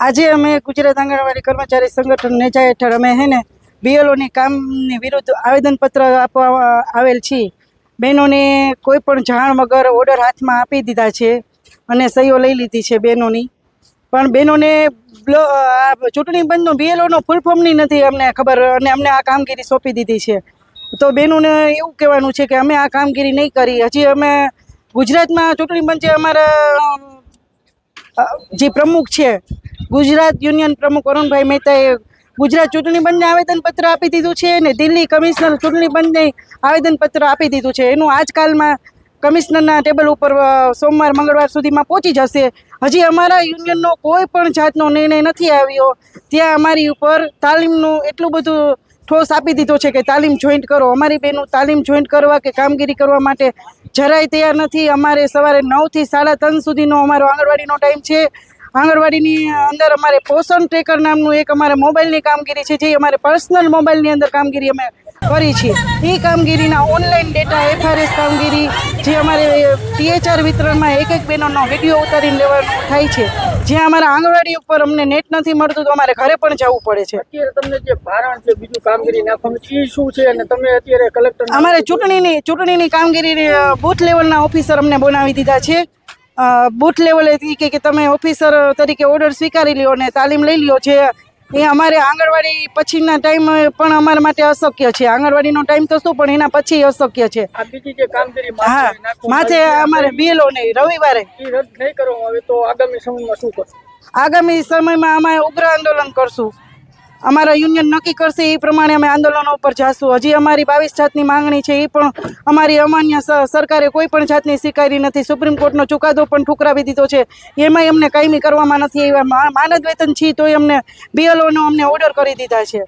આજે અમે ગુજરાત આંગણવાડી કર્મચારી સંગઠન નેજા હેઠળ અમે હે ને બીએલઓની કામની વિરુદ્ધ આવેદનપત્ર આપવા આવેલ છીએ. બહેનોને કોઈ પણ જાણ વગર ઓર્ડર હાથમાં આપી દીધા છે અને સહીઓ લઈ લીધી છે બહેનોની. પણ બહેનોને ચૂંટણી પંચનો બીએલઓનો ફૂલ ફોર્મની નથી અમને ખબર અને અમને આ કામગીરી સોંપી દીધી છે. તો બહેનોને એવું કહેવાનું છે કે અમે આ કામગીરી નહીં કરી. હજી અમે ગુજરાતમાં ચૂંટણી પંચે અમારા જે પ્રમુખ છે, ગુજરાત યુનિયન પ્રમુખ અરુણભાઈ મહેતાએ ગુજરાત ચૂંટણી પંચને આવેદનપત્ર આપી દીધું છે અને દિલ્હી કમિશનર ચૂંટણી પંચને આવેદનપત્ર આપી દીધું છે. એનું આજકાલમાં કમિશનરના ટેબલ ઉપર સોમવાર, મંગળવાર સુધીમાં પહોંચી જશે. હજી અમારા યુનિયનનો કોઈ પણ જાતનો નિર્ણય નથી આવ્યો. ત્યાં અમારી ઉપર તાલીમનું એટલું બધું ઠોસ આપી દીધો છે કે તાલીમ જોઈન્ટ કરો. અમારી બહેનો તાલીમ જોઈન્ટ કરવા કે કામગીરી કરવા માટે જરાય તૈયાર નથી. અમારે સવારે નવથી સાડા ત્રણ સુધીનો અમારો આંગણવાડીનો ટાઈમ છે. આંગણવાડીની અંદર અમારે પોષણ ટ્રેકર નામનું એક અમારે મોબાઈલની કામગીરી છે. જે અમારે પર્સનલ મોબાઈલની અંદર કામગીરી અમે કરી છે. એ કામગીરીના ઓનલાઈન ડેટા એફઆરએસ કામગીરી જે અમારે ટીએચઆર વિતરણમાં એક એક બહેનોનો વીડિયો ઉતારીને લેવાનું થાય છે. જ્યાં અમારા આંગણવાડી ઉપર અમને નેટ નથી મળતું તો અમારે ઘરે પણ જવું પડે છે. અત્યારે તમને જે ભારણ છે બીજું કામગીરી નાખવાનું એ શું છે? અને તમે અત્યારે કલેક્ટર અમારે ચૂંટણીની ચૂંટણીની કામગીરી બૂથ લેવલના ઓફિસર અમને બનાવી દીધા છે. બૂથ લેવલે કે તમે ઓફિસર તરીકે ઓર્ડર સ્વીકારી લ્યો અને તાલીમ લઈ લ્યો છે. એ અમારે આંગણવાડી પછીના ટાઈમ પણ અમારા માટે અશક્ય છે. આંગણવાડીનો ટાઈમ તો શું પણ એના પછી અશક્ય છે. હા માથે અમારે બિલો નહીં રવિવારે. રદ નહીં કરવામાં આવે તો આગામી સમયમાં શું કરશું? આગામી સમયમાં અમે ઉગ્ર આંદોલન કરશું. અમારા યુનિયન નક્કી કરશે એ પ્રમાણે અમે આંદોલનો ઉપર જાશું. હજી અમારી બાવીસ જાતની માંગણી છે એ પણ અમારી અમાન્ય સરકારે કોઈ પણ જાતની સ્વીકારી નથી. સુપ્રીમ કોર્ટનો ચુકાદો પણ ઠુકરાવી દીધો છે. એમાંય અમને કાયમી કરવામાં નથી એવા માનદ વેતન છીએ તોય અમને બીએલઓનો અમને ઓર્ડર કરી દીધા છે.